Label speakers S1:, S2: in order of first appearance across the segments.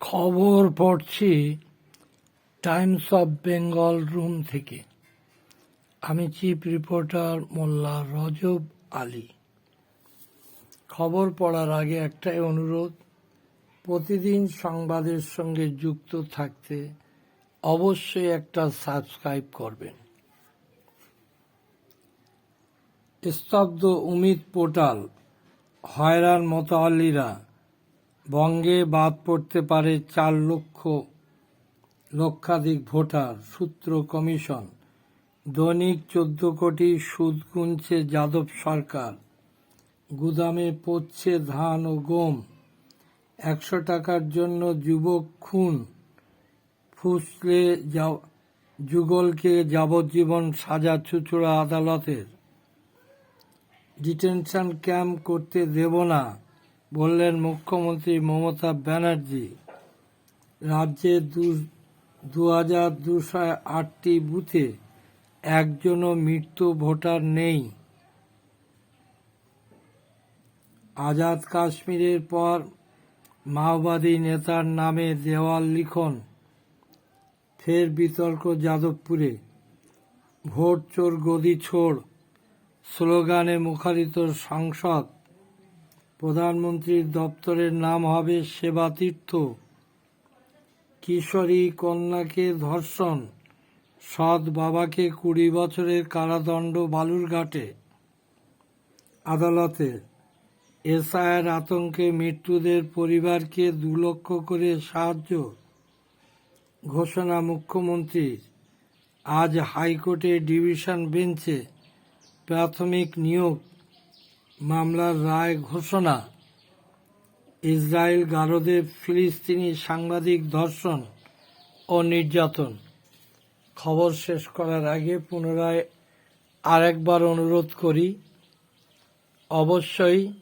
S1: খবর পড়ছি Times of Bengal room থেকে। আমি চিফ রিপোর্টার মোল্লা রজব আলী। খবর পড়ার আগে একটাই অনুরোধ, প্রতিদিন সংবাদের সঙ্গে যুক্ত থাকতে অবশ্যই একটা সাবস্ক্রাইব করবেন। স্তব্ধ উমিদ পোর্টাল, হয়রান মোতাল্লিরা বঙ্গে বাদ পড়তে পারে চার লক্ষ লক্ষাধিক ভোটার, সূত্র কমিশন। দৈনিক চোদ্দ কোটি সুদ গুনছে যাদব সরকার। গুদামে পচছে ধান ও গম। একশো টাকার জন্য যুবক খুন। ফুসলে যুগলকে যাবজ্জীবন সাজা চুচুড়া আদালতের। ডিটেনশন ক্যাম্প করতে দেব না। বললেন মুখ্যমন্ত্রী মমতা ব্যানার্জি, রাজ্যে দু হাজার দুশো আটটি বুথে একজনও মৃত্যু ভোটার নেই। আজাদ কাশ্মীরের পর মাওবাদী নেতার নামে দেওয়াল লিখন, ফের বিতর্ক যাদবপুরে। ভোট চোর গদি ছোড়, স্লোগানে মুখরিত সংসদ প্রধানমন্ত্রীর দপ্তরের নাম হবে সেবাতীর্থ। কিশোরী কন্যাকে ধর্ষণ। সৎ বাবাকে কুড়ি বছরের কারাদণ্ড বালুরঘাটে। আদালতে এসআইয়ের আতঙ্কে মৃত্যুদের পরিবারকে দু লক্ষ করে সাহায্য ঘোষণা মুখ্যমন্ত্রীর। আজ হাইকোর্টে ডিভিশন বেঞ্চে প্রাথমিক নিয়োগ। মামলার রায় ঘোষণা। ইসরায়েল, গারদে ফিলিস্তিনি সাংবাদিক ধর্ষণ ও নির্যাতন। খবর শেষ করার আগে পুনরায় আরেকবার অনুরোধ করি, অবশ্যই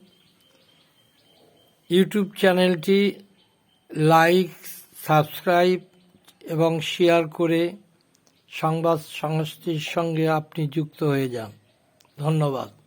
S1: ইউটিউব চ্যানেলটি লাইক, সাবস্ক্রাইব এবং শেয়ার করে সংবাদ সংস্কৃতির সঙ্গে আপনি যুক্ত হয়ে যান। ধন্যবাদ।